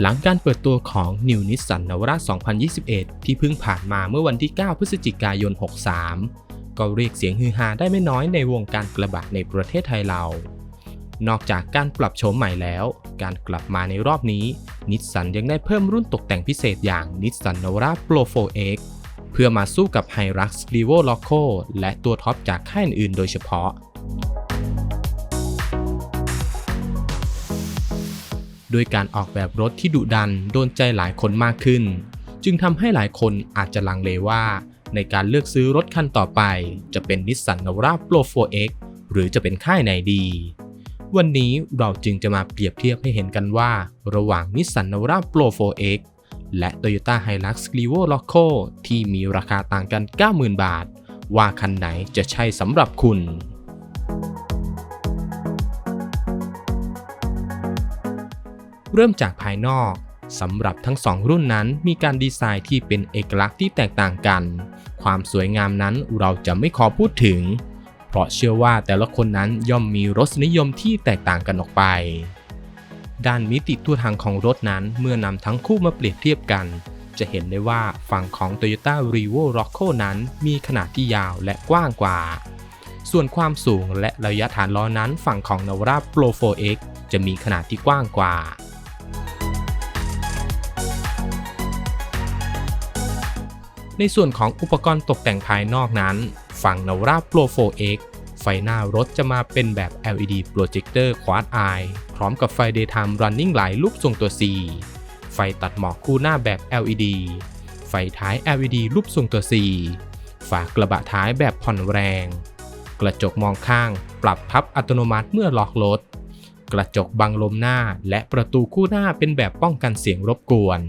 หลังการเปิดตัวของ New Nissan Navara 2021 ที่เพิ่งผ่านมาเมื่อวันที่ 9 พฤศจิกายน 63 ก็เรียกเสียงฮือฮาได้ไม่น้อยในวงการกระบะในประเทศไทยเรา นอกจากการปรับโฉมใหม่แล้ว การกลับมาในรอบนี้นิสสันยังได้เพิ่มรุ่นตกแต่งพิเศษอย่าง Nissan Navara Pro 4X เพื่อมาสู้กับ Hilux Revo Loco และตัวท็อปจากค่ายอื่นๆโดยเฉพาะด้วยการออกแบบรถที่ดุดันโดนใจหลายคนมากขึ้น จึงทำให้หลายคนอาจจะลังเลว่า ในการเลือกซื้อรถคันต่อไป จะเป็น Nissan Navara Pro 4X หรือจะเป็นค่ายไหนดี วันนี้เราจึงจะมาเปรียบเทียบให้เห็นกันว่า ระหว่าง Nissan Navara Pro 4X และ Toyota Hilux Revo Loco ที่มีราคาต่างกัน 90,000 บาท ว่าคันไหนจะใช่สำหรับคุณ เริ่มจากภายนอกสำหรับทั้งสองรุ่นนั้นมีการดีไซน์ที่เป็นเอกลักษณ์ที่แตกต่างกัน ความสวยงามนั้นเราจะไม่ขอพูดถึง เพราะเชื่อว่าแต่ละคนนั้นย่อมมีรสนิยมที่แตกต่างกันออกไป ด้านมิติตัวทางของรถนั้นเมื่อนำทั้งคู่มาเปรียบเทียบกัน จะเห็นได้ว่าฝั่งของ Toyota r e v o Rocco นั้นมีขนาดที่ยาวและกว้างกว่า ส่วนความสูงและระยะฐานล้อนั้นฝั่งของ Navara Pro 4X จะมีขนาดที่กว้างกว่าในส่วนของอุปกรณ์ตกแต่งภายนอกนั้น ฝั่ง Navara Pro 4X ไฟหน้ารถจะมาเป็นแบบ LED Projector Quad Eye พร้อมกับไฟ Daytime Running Light รูปทรงตัว C ไฟตัดหมอกคู่หน้าแบบ LED ไฟท้าย LED รูปทรงตัว C ฝากระบะท้ายแบบผ่อนแรง กระจกมองข้าง ปรับพับอัตโนมัติเมื่อล็อกรถ กระจกบังลมหน้าและประตูคู่หน้าเป็นแบบป้องกันเสียงรบกวน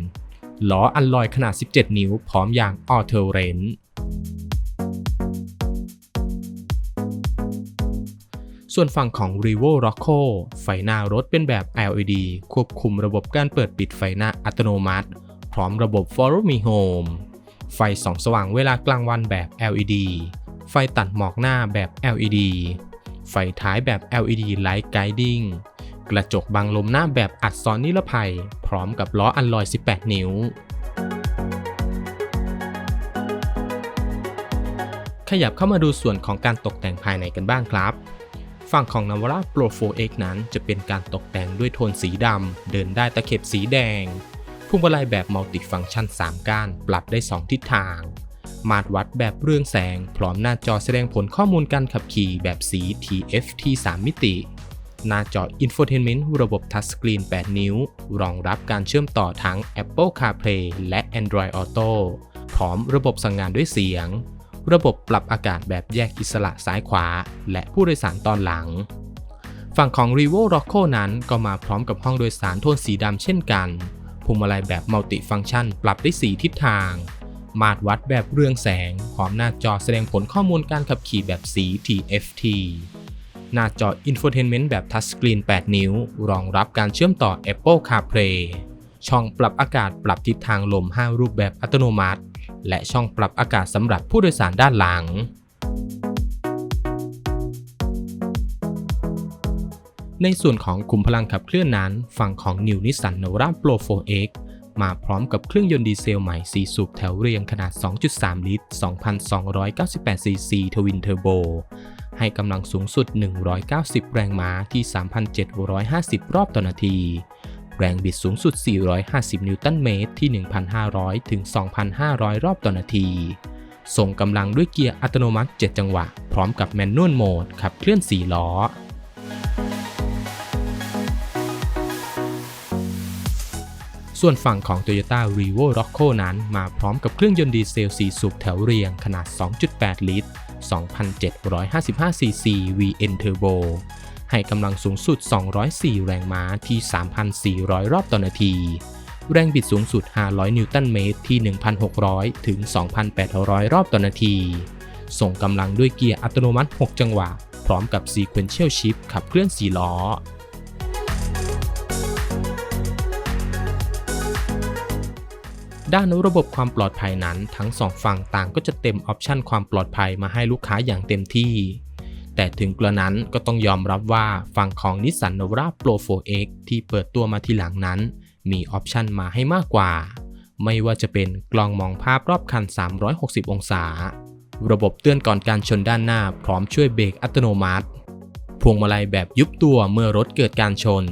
ล้ออัลลอยขนาด 17 นิ้วพร้อมยางออเทอร์เรน ส่วนฝั่งของ r e v o Rocco ไฟหน้ารถเป็นแบบ LED ควบคุมระบบการเปิดปิดไฟหน้าอัตโนมัติ พร้อมระบบ Follow Me Home ไฟส่องสว่างเวลากลางวันแบบ LED ไฟตัดหมอกหน้าแบบ LED ไฟท้ายแบบ LED Light Guiding กระจกบังลมหน้าแบบอัดซ้อนนิรภัย พร้อมกับล้ออัลลอย 18 นิ้ว ขยับเข้ามาดูส่วนของการตกแต่งภายในกันบ้างครับ ฝั่งของ Navara Pro 4X นั้นจะเป็นการตกแต่งด้วยโทนสีดำ เดินได้ตะเข็บสีแดง พวงมาลัยแบบมัลติฟังก์ชัน 3 ก้าน ปรับได้ 2 ทิศทาง มาตรวัดแบบเรืองแสง พร้อมหน้าจอแสดงผลข้อมูลการขับขี่แบบสี TFT 3 มิติ หน้าจอ Infotainment ระบบทัชสกรีน 8 นิ้ว รองรับการเชื่อมต่อทั้ง Apple CarPlay และ Android Auto พร้อมระบบสั่งงานด้วยเสียง ระบบปรับอากาศแบบแยกอิสระซ้ายขวา และผู้โดยสารตอนหลัง ฝั่งของ r e v o Rocco นั้นก็มาพร้อมกับห้องโดยสารโทนสีดำเช่นกันพวงมาลัยแบบมัลติฟังก์ชันปรับได้ 4 ทิศทาง มาตรวัดแบบเรืองแสงพร้อมหน้าจอแสดงผลข้อมูลการขับขี่แบบสี TFT หน้าจอ Infotainment แบบทัชสกรีน 8 นิ้ว รองรับการเชื่อมต่อ Apple CarPlay ช่องปรับอากาศปรับทิศทางลม 5 รูปแบบอัตโนมัติ และช่องปรับอากาศสำหรับผู้โดยสารด้านหลัง ในส่วนของคุมพลังขับเคลื่อนนั้น ฝั่งของ New Nissan Navara Pro 4X มาพร้อมกับเครื่องยนต์ดีเซลใหม่ 4 สูบแถวเรียงขนาด 2.3 ลิตร 2,298 ซีซีทวินเทอร์โบ ให้กำลังสูงสุด 190 แรงม้าที่ 3,750 รอบต่อนาที แรงบิดสูงสุด 450 นิวตันเมตรที่ 1,500 ถึง 2,500 รอบต่อนาที ส่งกำลังด้วยเกียร์อัตโนมัติ 7 จังหวะ พร้อมกับแมนนวลโหมดขับเคลื่อน 4 ล้อ ส่วนฝั่งของ Toyota r e v o Rocco นั้นมาพร้อมกับเครื่องยนต์ดีเซล 4 สูบแถวเรียงขนาด 2.8 ลิตร 2,755ซีซี VN Turbo ให้กำลังสูงสุด 204 แรงม้าที่ 3,400 รอบต่อนาที แรงบิดสูงสุด 500 นิวตันเมตรที่ 1,600 ถึง 2,800 รอบต่อนาที ส่งกำลังด้วยเกียร์อัตโนมัติ 6 จังหวะ พร้อมกับ Sequential Shift ขับเคลื่อน 4 ล้อด้านระบบความปลอดภัยนั้นทั้งสองฝั่งต่างก็จะเต็มออปชันความปลอดภัยมาให้ลูกค้าอย่างเต็มที่ แต่ถึงกระนั้นก็ต้องยอมรับว่าฝั่งของ Nissan Navara Pro 4X ที่เปิดตัวมาทีหลังนั้น มีออปชันมาให้มากกว่า ไม่ว่าจะเป็นกล้องมองภาพรอบคัน 360 องศา ระบบเตือนก่อนการชนด้านหน้าพร้อมช่วยเบรกอัตโนมัติ พวงมาลัยแบบยุบตัวเมื่อรถเกิดการชน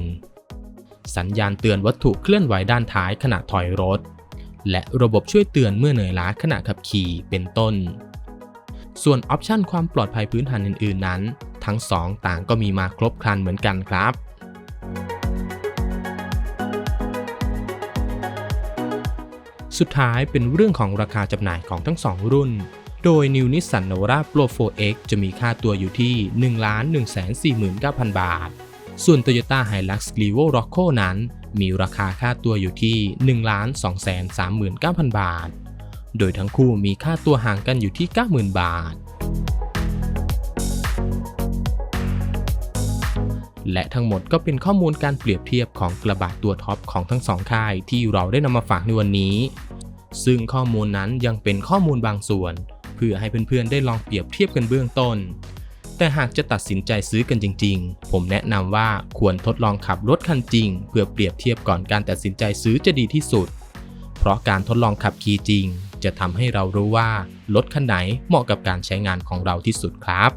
สัญญาณเตือนวัตถุเคลื่อนไหวด้านท้ายขณะถอยรถ และระบบช่วยเตือนเมื่อเหนื่อยล้าขณะขับขี่เป็นต้น ส่วนออปชันความปลอดภัยพื้นฐานอื่นๆนั้น ทั้งสองต่างก็มีมาครบครันเหมือนกันครับ สุดท้ายเป็นเรื่องของราคาจำหน่ายของทั้ง 2 รุ่น โดย New Nissan Navara Pro 4X จะมีค่าตัวอยู่ที่ 1,149,000 บาท ส่วน Toyota Hilux Revo Rocco นั้น มีราคาค่าตัวอยู่ที่ 1,239,000 บาท โดยทั้งคู่มีค่าตัวห่างกันอยู่ที่ 90,000 บาท และทั้งหมดก็เป็นข้อมูลการเปรียบเทียบของกระบะตัวท็อปของทั้งสองค่ายที่เราได้นำมาฝากในวันนี้ ซึ่งข้อมูลนั้นยังเป็นข้อมูลบางส่วน เพื่อให้เพื่อนๆได้ลองเปรียบเทียบกันเบื้องต้น แต่หากจะตัดสินใจซื้อกันจริง ๆ ผมแนะนำว่าควรทดลองขับรถคันจริง เพื่อเปรียบเทียบก่อนการตัดสินใจซื้อจะดีที่สุด เพราะการทดลองขับขี่จริง จะทำให้เรารู้ว่ารถคันไหนเหมาะกับการใช้งานของเราที่สุดครับ